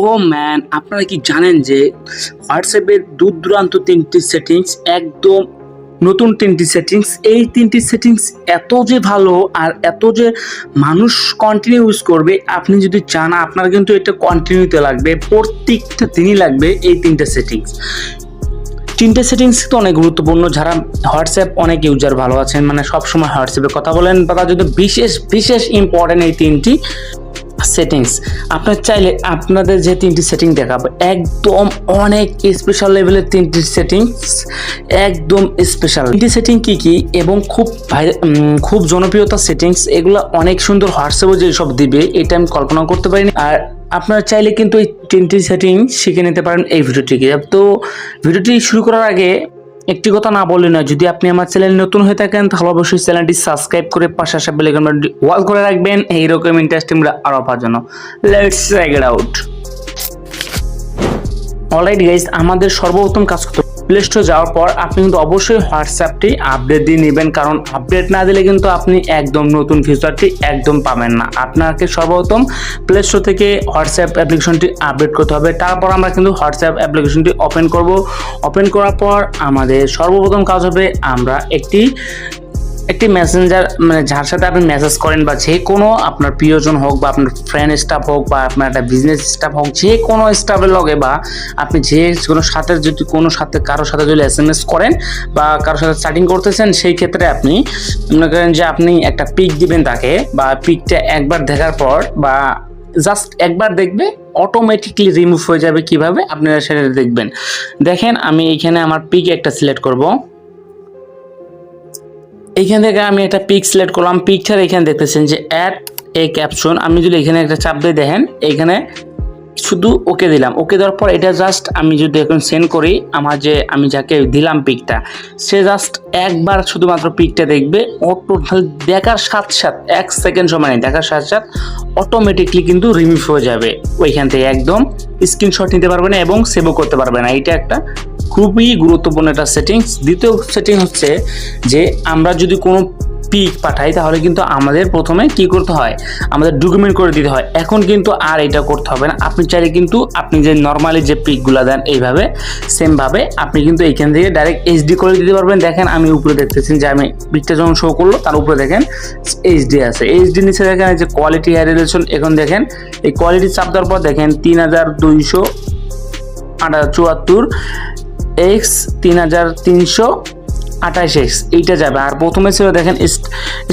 ও man, আপনারা কি জানেন যে হোয়াটসঅ্যাপের দূর দূরান্ত তিনটি সেটিংস, একদম নতুন তিনটি সেটিংস, এই তিনটি সেটিংস এত যে ভালো আর এত যে মানুষ কন্টিনিউ ইউজ করবে, আপনি যদি চান, আপনার কিন্তু এটা কন্টিনিউতে লাগবে, প্রত্যেকটা দিনই লাগবে এই তিনটে সেটিংস। তিনটে সেটিংস তো অনেক গুরুত্বপূর্ণ, যারা হোয়াটসঅ্যাপ অনেক ইউজার ভালো আছেন মানে সবসময় হোয়াটসঅ্যাপে কথা বলেন, বা জন্য বিশেষ বিশেষ ইম্পর্টেন্ট এই তিনটি সেটিংস আপনার চাইলে আপনাদের যে তিনটি সেটিং দেখাবো, একদম অনেক স্পেশাল লেভেলের তিনটি সেটিংস একদম স্পেশাল তিনটি সেটিং কি কি এবং খুব খুব জনপ্রিয়তা সেটিংস এগুলো অনেক সুন্দর হোয়াটসঅ্যাপে যে সব দিবে, এটা আমি কল্পনা করতে পারিনি। আর আপনারা চাইলে কিন্তু এই তিনটি সেটিং শিখে নিতে পারেন এই ভিডিওটিকে। তো ভিডিওটি শুরু করার আগে একটি কথা না বললে না যদি আপনি আমার চ্যানেল নতুন হয়ে থাকেন, তাহলে অবশ্যই চ্যানেলটি সাবস্ক্রাইব করে পাশে আসা বেলেকনটি ওয়াল করে রাখবেন। এইরকম ইন্টারেস্টিং আরও পাওয়ার জন্য। Let's check out alright guys আমাদের সর্বপ্রথম কাজ করতে প্লে স্টোর যাওয়ার পর আপনি কিন্তু অবশ্যই হোয়াটসঅ্যাপটি আপডেট দিয়ে নেবেন। কারণ আপডেট না দিলে কিন্তু আপনি একদম নতুন ফিচারটি একদম পাবেন না। আপনাকে সর্বপ্রথম প্লে স্টোর থেকে হোয়াটসঅ্যাপ অ্যাপ্লিকেশনটি আপডেট করতে হবে। তারপর আমরা কিন্তু হোয়াটসঅ্যাপ অ্যাপ্লিকেশনটি ওপেন করব। ওপেন করার পর আমাদের সর্বপ্রথম কাজ হবে আমরা একটি একটি মেসেঞ্জার মানে যার সাথে আপনি মেসেজ করেন বা যে কোনো আপনার প্রিয়জন হোক বা আপনার ফ্রেন্ড স্টাফ হোক বা আপনার একটা বিজনেস স্টাফ হোক, যে কোনো স্টাফের লগে বা আপনি যে কোনো সাথে যদি কোনো সাথে কারোর সাথে যদি এস এম এস করেন বা কারোর সাথে চ্যাটিং করতেছেন, সেই ক্ষেত্রে আপনি মনে করেন যে আপনি একটা পিক দিবেন তাকে বা পিকটা একবার দেখার পর বা জাস্ট একবার দেখবে অটোমেটিকলি রিমুভ হয়ে যাবে কীভাবে, আপনারা সেটা দেখবেন। দেখেন, আমি এইখানে আমার পিক একটা সিলেক্ট করব। এইখান থেকে আমি একটা পিক সিলেক্ট করলাম। পিকচার এখানে দেখতেছেন যে অ্যাড এ ক্যাপশন আমি যদি এখানে একটা চাপ দিয়ে দেখেন, এখানে শুধু ওকে দিলাম। ওকে দেওয়ার পর এটা জাস্ট আমি যদি এখন সেন্ড করি, আমার যে আমি যাকে দিলাম পিকটা সে জাস্ট একবার শুধুমাত্র পিকটা দেখবে। অটো দেখার সাথে সাথে, এক সেকেন্ড সময় নেই, দেখার সাথে সাথে অটোমেটিকলি কিন্তু রিমুভ হয়ে যাবে। ওইখান থেকে একদম স্ক্রিনশট নিতে পারবে না এবং সেভও করতে পারবে না। এটা একটা খুবই গুরুত্বপূর্ণ একটা সেটিংস দ্বিতীয় সেটিং হচ্ছে যে আমরা যদি কোনো পিক পাঠাই, তাহলে কিন্তু আমাদের প্রথমে কি করতে হয়? আমাদের ডকুমেন্ট করে দিতে হয়। এখন কিন্তু আর এটা করতে হবে না। আপনি চাইলে কিন্তু আপনি যে নর্মালি যে পিকগুলো দেন, এইভাবে সেমভাবে আপনি কিন্তু এইখান থেকে ডাইরেক্ট এইচডি করে দিতে পারবেন। দেখেন, আমি উপরে দেখতেছি যে আমি পিকটা যখন শো করল, তার উপরে দেখেন এইচডি আছে। এইচডি নিচে দেখেন যে কোয়ালিটি হাই রেজলিউশন এখন দেখেন, এই কোয়ালিটি চাপ দেওয়ার পর দেখেন, তিন হাজার দুইশো আটা চুয়াত্তর এক্স তিন হাজার তিনশো আঠাশ এক্স এইটা যাবে। আর প্রথমে ছিল দেখেন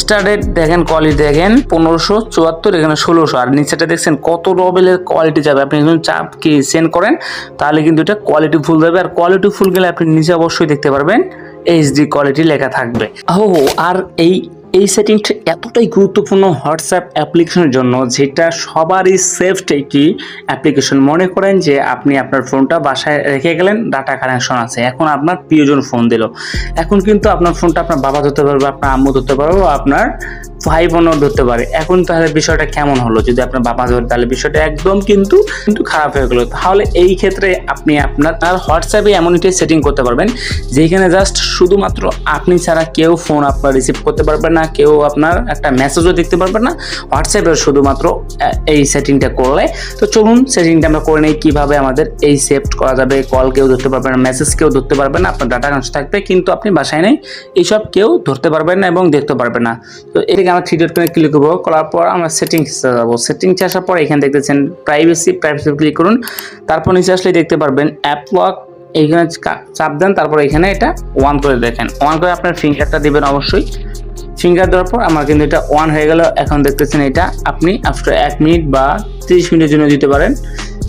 স্টার্টেড দেখেন কোয়ালিটি দেখেন পনেরোশো চুয়াত্তর, এখানে ষোলোশো। আর নিচেটা দেখছেন কত রবেলের কোয়ালিটি যাবে। আপনি যখন চাপ কি সেন্ড করেন, তাহলে কিন্তু এটা কোয়ালিটি ফুল যাবে। আর কোয়ালিটি ফুল গেলে আপনি নিচে অবশ্যই দেখতে পারবেন এইচডি কোয়ালিটি লেখা থাকবে। ও আর এই এই সেটিংটা এতটাই গুরুত্বপূর্ণ হোয়াটসঅ্যাপ অ্যাপ্লিকেশনের জন্য যেটা সবারই সেফট একটি অ্যাপ্লিকেশন মনে করেন যে আপনি আপনার ফোনটা বাসায় রেখে গেলেন ডাটা কানেকশন আছে। এখন আপনার প্রিয়জন ফোন দিল। এখন কিন্তু আপনার ফোনটা আপনার বাবা ধরতে পারবে, আপনার আম্মু ধরতে পারবে আপনার ভাই বোনও ধরতে পারে। এখন তাহলে বিষয়টা কেমন হলো? যদি আপনার বাবা ধরে, তাহলে বিষয়টা একদম কিন্তু কিন্তু খারাপ হয়ে গেলো। তাহলে এই ক্ষেত্রে আপনি আপনার আর হোয়াটসঅ্যাপে এমন একটি সেটিং করতে পারবেন, যেখানে জাস্ট শুধুমাত্র আপনি ছাড়া কেউ ফোন আপনার রিসিভ করতে পারবেন না কেউ আপনার একটা মেসেজও দেখতে পারবে না হোয়াটসঅ্যাপে শুধুমাত্র এই সেটিংটা করলে। তো চলুন সেটিংটা আমরা করে নিই, কীভাবে আমাদের এই সেভ করা যাবে কল কেউ ধরতে পারবে না মেসেজ কেউ ধরতে পারবে না, আপনার ডাটা কানেকশন থাকবে, কিন্তু আপনি বাসায় নেই, এইসব কেউ ধরতে পারবেন না এবং দেখতে পারবে না। তো এটাকে আমরা থ্রি ডট করে ক্লিক করব, করার পর আমরা সেটিংসে যাব। সেটিংসে আসার পর এখানে দেখতেছেন প্রাইভেসি প্রাইভেসি ক্লিক করুন, তারপর নিচে আসলে দেখতে পারবেন অ্যাপ লক এইখানে চাপ দেন, তারপর এখানে এটা ওয়ান করে দেখেন। ওয়ান করে আপনার ফিঙ্গারটা দিবেন অবশ্যই। ফিঙ্গার দেওয়ার পর আমার কিন্তু এটা ওয়ান হয়ে গেল। এখন দেখতেছেন এটা আপনি আফটার এক মিনিট বা তিরিশ মিনিটের জন্য দিতে পারেন।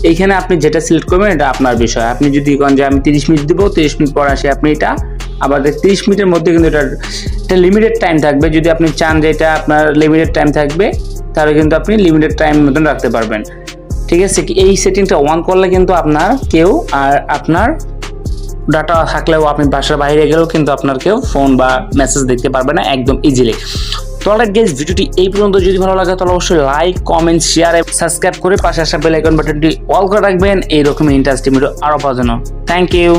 এইখানে আপনি যেটা সিলেক্ট করবেন এটা আপনার বিষয়। আপনি যদি কন যে আমি তিরিশ মিনিট দেবো, তিরিশ মিনিট পর আসে আপনি এটা। আবার তিরিশ মিনিটের মধ্যে কিন্তু এটা এটা লিমিটেড টাইম থাকবে। যদি আপনি চান যে এটা আপনার লিমিটেড টাইম থাকবে, তাহলে কিন্তু আপনি লিমিটেড টাইম মতন রাখতে পারবেন। ঠিক আছে? এই সেটিংটা অন করলে কিন্তু আপনার কেউ আর আপনার ডাটা থাকলেও আপনি বাসার বাইরে গেলেও কিন্তু আপনার কেউ ফোন বা মেসেজ দেখতে পারবে না একদম ইজিলি তো অলরাইট গেস ভিডিওটি এই পর্যন্ত। যদি ভালো লাগে তাহলে অবশ্যই লাইক কমেন্ট শেয়ার এবং সাবস্ক্রাইব করে পাশে আসা বেল আইকন বাটনটি অল করে রাখবেন। এইরকম ইন্টারেস্টিং ভিডিও আরও পাওয়ার জন্য। Thank you